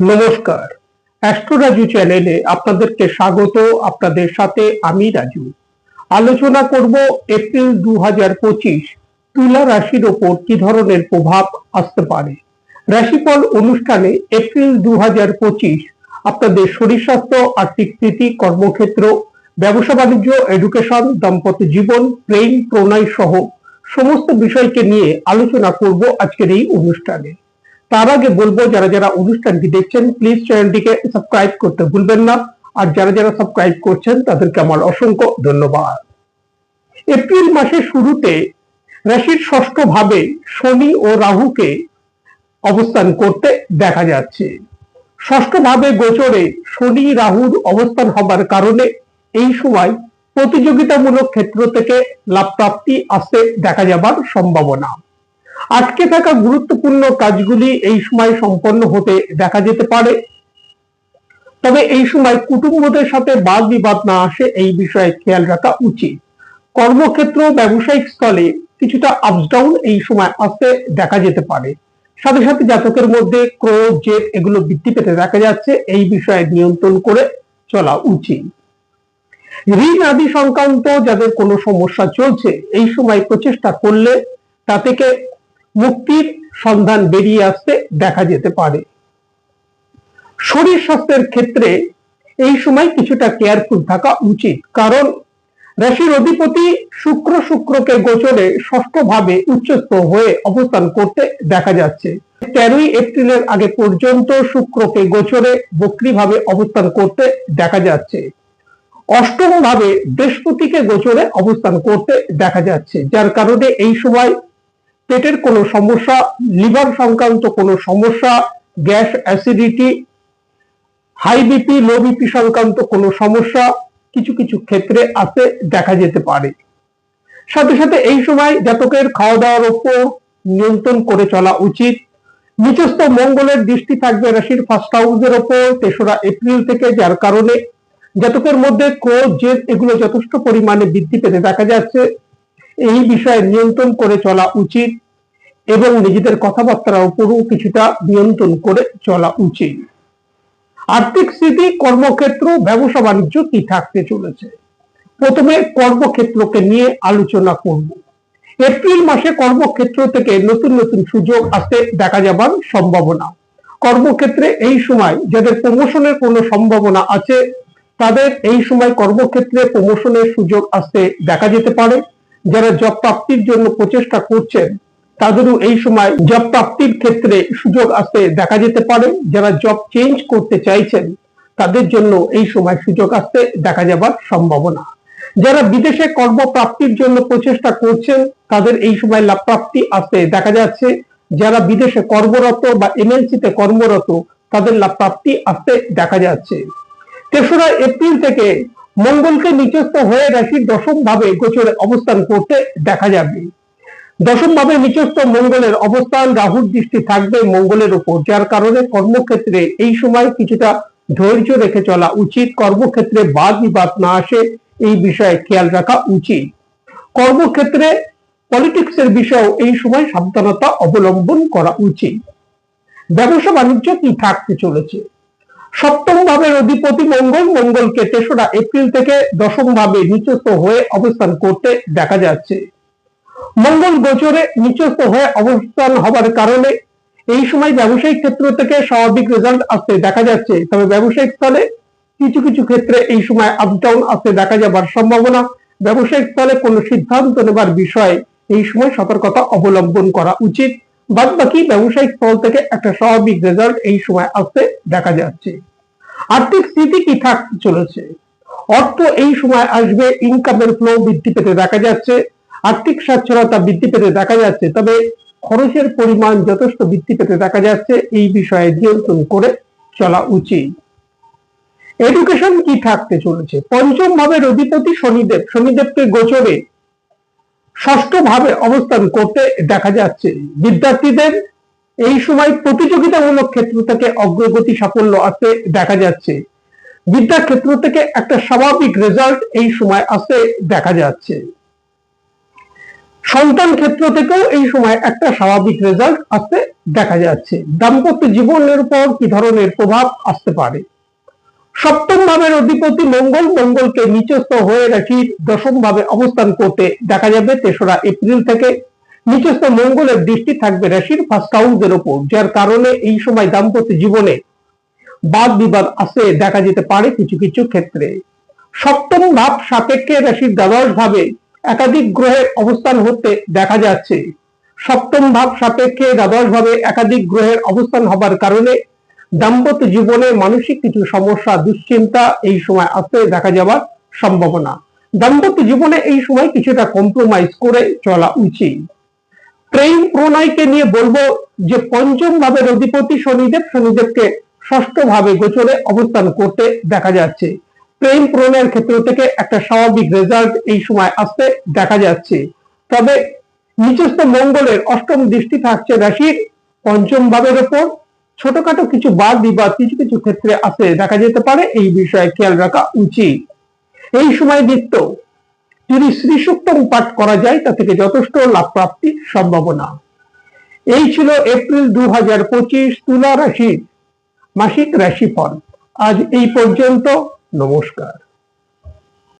নমস্কার। অ্যাস্ট্রোরাজু চ্যানেলে আপনাদেরকে স্বাগত। আপনাদের সাথে আমি রাজু। আলোচনা করব এপ্রিল দু হাজার পঁচিশ তুলা রাশির ওপর কি ধরনের প্রভাব আসতে পারে। রাশিফল অনুষ্ঠানে এপ্রিল দু হাজার পঁচিশ আপনাদের শরীর স্বাস্থ্য, আর্থিক স্থিতি, কর্মক্ষেত্র, ব্যবসা বাণিজ্য এডুকেশন দাম্পত্য জীবন, প্রেম, প্রণয় সহ সমস্ত বিষয়কে নিয়ে আলোচনা করব আজকের এই অনুষ্ঠানে। তার আগে বলব, যারা যারা অনুষ্ঠানটি দেখছেন প্লিজ চ্যানেলটিকে সাবস্ক্রাইব করতে ভুলবেন না। আর যারা যারা সাবস্ক্রাইব করছেন, তাদেরকে আমার অসংখ্য ধন্যবাদ। এপ্রিল মাসের শুরুতে রাশির ষষ্ঠ ভাবে শনি ও রাহুকে অবস্থান করতে দেখা যাচ্ছে। ষষ্ঠ ভাবে গোচরে শনি রাহুর অবস্থান হবার কারণে এই সময় প্রতিযোগিতামূলক ক্ষেত্র থেকে লাভ প্রাপ্তি আসতে দেখা যাবার সম্ভাবনা। আটকে থাকা গুরুত্বপূর্ণ কাজগুলি এই সময় সম্পন্ন হতে দেখা যেতে পারে। তবে এই সময় কুটুম্বদের সাথে বাদ বিবাদ না আসে এই বিষয়ে খেয়াল রাখা উচিত। কর্মক্ষেত্র, ব্যবসায়িক স্থলে কিছুটা আপস ডাউন এই সময় আসতে দেখা যেতে পারে। সাথে সাথে জাতকের মধ্যে ক্রোধ, জেদ এগুলো বৃদ্ধি পেতে দেখা যাচ্ছে। এই বিষয়ে নিয়ন্ত্রণ করে চলা উচিত। ঋণ আদি সংক্রান্ত যাদের কোনো সমস্যা চলছে, এই সময় প্রচেষ্টা করলে তা থেকে মুক্তির সন্ধান বেরিয়ে আসতে দেখা যেতে পারে। শরীর স্বাস্থ্যের ক্ষেত্রে এই সময় কিছুটা কেয়ারফুল থাকা উচিত। কারণ রাশির অধিপতি শুক্র শুক্রকে গোচরে ষষ্ঠ ভাবে উচ্চস্থ হয়ে অবস্থান করতে দেখা যাচ্ছে। তেরোই এপ্রিলের আগে পর্যন্ত শুক্রকে গোচরে বক্রি ভাবে অবস্থান করতে দেখা যাচ্ছে। অষ্টম ভাবে বৃহস্পতিকে গোচরে অবস্থান করতে দেখা যাচ্ছে, যার কারণে এই সময় পেটের কোনো সমস্যা, লিভার সংক্রান্ত কোনো সমস্যা, gas acidity, high BP, low BP সংক্রান্ত কোনো সমস্যা কিছু কিছু ক্ষেত্রে আসতে দেখা যেতে পারে। সাথে সাথে এই সময় জাতকের খাওয়া দাওয়ার ওপর নিয়ন্ত্রণ করে চলা উচিত। নিচস্থ মঙ্গলের দৃষ্টি থাকবে রাশির ফার্স্ট হাউসের ওপর, তেসরা এপ্রিল থেকে, যার কারণে জাতকের মধ্যে ক্রোধ, জেদ, এগুলো যথেষ্ট পরিমাণে বৃদ্ধি পেতে দেখা যাচ্ছে। এই বিষয়ে নিয়ন্ত্রণ করে চলা উচিত এবং নিজেদের কথাবার্তার উপরও কিছুটা নিয়ন্ত্রণ করে চলা উচিত। আর্থিক স্থিতি, কর্মক্ষেত্র, ব্যবসা বাণিজ্য কি থাকতে চলেছে? প্রথমে কর্মক্ষেত্রকে নিয়ে আলোচনা করব। এপ্রিল মাসে কর্মক্ষেত্র থেকে নতুন নতুন সুযোগ আসতে দেখা যাবার সম্ভাবনা। কর্মক্ষেত্রে এই সময় যাদের প্রমোশনের কোনো সম্ভাবনা আছে, তাদের এই সময় কর্মক্ষেত্রে প্রমোশনের সুযোগ আসতে দেখা যেতে পারে। যারা জব প্রাপ্তির জন্য প্রচেষ্টা করছেন, তাদেরও এই সময় জব প্রাপ্তির ক্ষেত্রে সুযোগ আসতে দেখা যেতে পারে যারা জব চেঞ্জ করতে চাইছেন, তাদের জন্য এই সময় সুযোগ আসতে দেখা যাবার সম্ভাবনা। যারা বিদেশে কর্মপ্রাপ্তির জন্য প্রচেষ্টা করছেন, তাদের এই সময় লাভ প্রাপ্তি আসতে দেখা যাচ্ছে যারা বিদেশে কর্মরত বা এমএনসিতে কর্মরত, তাদের লাভ প্রাপ্তি আসতে দেখা যাচ্ছে। তেসরা এপ্রিল থেকে মঙ্গলকে নিচস্থ হয়ে রাশির দশম ভাবে গোচরে অবস্থান করতে দেখা যাবে। দশম ভাবে নিচস্থ মঙ্গলের অবস্থান রাহুর দৃষ্টি থাকবে মঙ্গলের উপর, যার কারণে কর্মক্ষেত্রে এই সময় কিছুটা ধৈর্য রেখে চলা উচিত। কর্মক্ষেত্রে বাদ বিবাদ না আসে, এই বিষয়ে খেয়াল রাখা উচিত। কর্মক্ষেত্রে পলিটিক্সের বিষয়েও এই সময় সাবধানতা অবলম্বন করা উচিত। ব্যবসা বাণিজ্য কি থাকতে চলেছে? সপ্তম ভাবের অধিপতি মঙ্গল, মঙ্গলকে তেসরা এপ্রিল থেকে দশম ভাবে নিচস্থ হয়ে অবস্থান করতে দেখা যাচ্ছে। মঙ্গল গোচরে নিচস্থ হয়ে অবস্থান হবার কারণে এই সময় ব্যবসায়িক ক্ষেত্র থেকে স্বাভাবিক রেজাল্ট আসতে দেখা যাচ্ছে। তবে ব্যবসায়িক স্থলে কিছু কিছু ক্ষেত্রে এই সময় আপডাউন আসতে দেখা যাবার সম্ভাবনা। ব্যবসায়িক স্থলে কোনো সিদ্ধান্ত নেবার বিষয়ে এই সময় সতর্কতা অবলম্বন করা উচিত। বাদ বাকি ব্যবসায়িক স্থল থেকে একটা স্বাভাবিক রেজাল্ট এই সময় আসতে দেখা যাচ্ছে। আর্থিক স্থিতি কি থাকতে চলেছে? অর্থ এই সময় আসবে ইনকামের ফ্লো বৃদ্ধি পেতে দেখা যাচ্ছে, আর্থিক স্বচ্ছলতা বৃদ্ধি পেতে দেখা যাচ্ছে, তবে খরচের পরিমাণ যথেষ্ট বৃদ্ধি পেতে দেখা যাচ্ছে, এই বিষয়ে নিয়ন্ত্রণ করে চলা উচিত। এডুকেশন কি থাকতে চলেছে? পঞ্চম ভাবে রবিপতি শনিদেব, শনিদেবকে গোচরে ষষ্ঠ ভাবে অবস্থান করতে দেখা যাচ্ছে। বিদ্যার্থীদের এই সময় প্রতিযোগিতামূলক ক্ষেত্র থেকে অগ্রগতি সাফল্য আসতে দেখা যাচ্ছে। বিদ্যা ক্ষেত্র থেকে একটা স্বাভাবিক রেজাল্ট এই সময় আসতে দেখা যাচ্ছে। সন্তান ক্ষেত্র থেকেও এই সময় একটা স্বাভাবিক রেজাল্ট আসতে দেখা যাচ্ছে। দাম্পত্য জীবনের উপর কি ধরনের প্রভাব আসতে পারে? সপ্তম ভাবের অধিপতি মঙ্গল, মঙ্গলকে নিচস্থ হয়ে রাখি, দশম ভাবে অবস্থান করতে দেখা যাবে তেসরা এপ্রিল থেকে নিচস্থ মঙ্গলের দৃষ্টি থাকবে রাশির ফার্স্ট হাউসের ওপর, যার কারণে এই সময় দাম্পত্য জীবনে বাদ বিবাদ আসে দেখা যেতে পারে কিছু কিছু ক্ষেত্রে। সপ্তম ভাব সাপেক্ষে রাশির দ্বাদশ ভাবে একাধিক গ্রহের অবস্থান হতে দেখা যাচ্ছে। সপ্তম ভাব সাপেক্ষে দ্বাদশ ভাবে একাধিক গ্রহের অবস্থান হবার কারণে দাম্পত্য জীবনে মানসিক কিছু সমস্যা, দুশ্চিন্তা এই সময় আসতে দেখা যাওয়ার সম্ভাবনা। দাম্পত্য জীবনে এই সময় কিছুটা কম্প্রোমাইজ করে চলা উচিত। প্রেম প্রণয়কে নিয়ে বলব যে পঞ্চম ভাবে অধিপতি শনিদেব শনিদেবকে ষষ্ঠ ভাবে গোচরে অবস্থান করতে দেখা যাচ্ছে। প্রেম প্রণয়ের ক্ষেত্র থেকে একটা স্বাভাবিক রেজাল্ট এই সময় আসতে দেখা যাচ্ছে। তবে নিচস্থ মঙ্গলের অষ্টম দৃষ্টি থাকছে রাশির পঞ্চম ভাবের ওপর। ছোটখাটো কিছু বাদ বিবাদ কিছু কিছু ক্ষেত্রে আসে দেখা যেতে পারে, এই বিষয়ে খেয়াল রাখা উচিত। এই সময় নিত্য যদি শ্রী পাঠ করা যায়, তা থেকে যথেষ্ট লাভ প্রাপ্তির সম্ভাবনা। এই ছিল এপ্রিল দু হাজার পঁচিশ তুলা রাশির মাসিক রাশিফল। আজ এই পর্যন্ত, নমস্কার।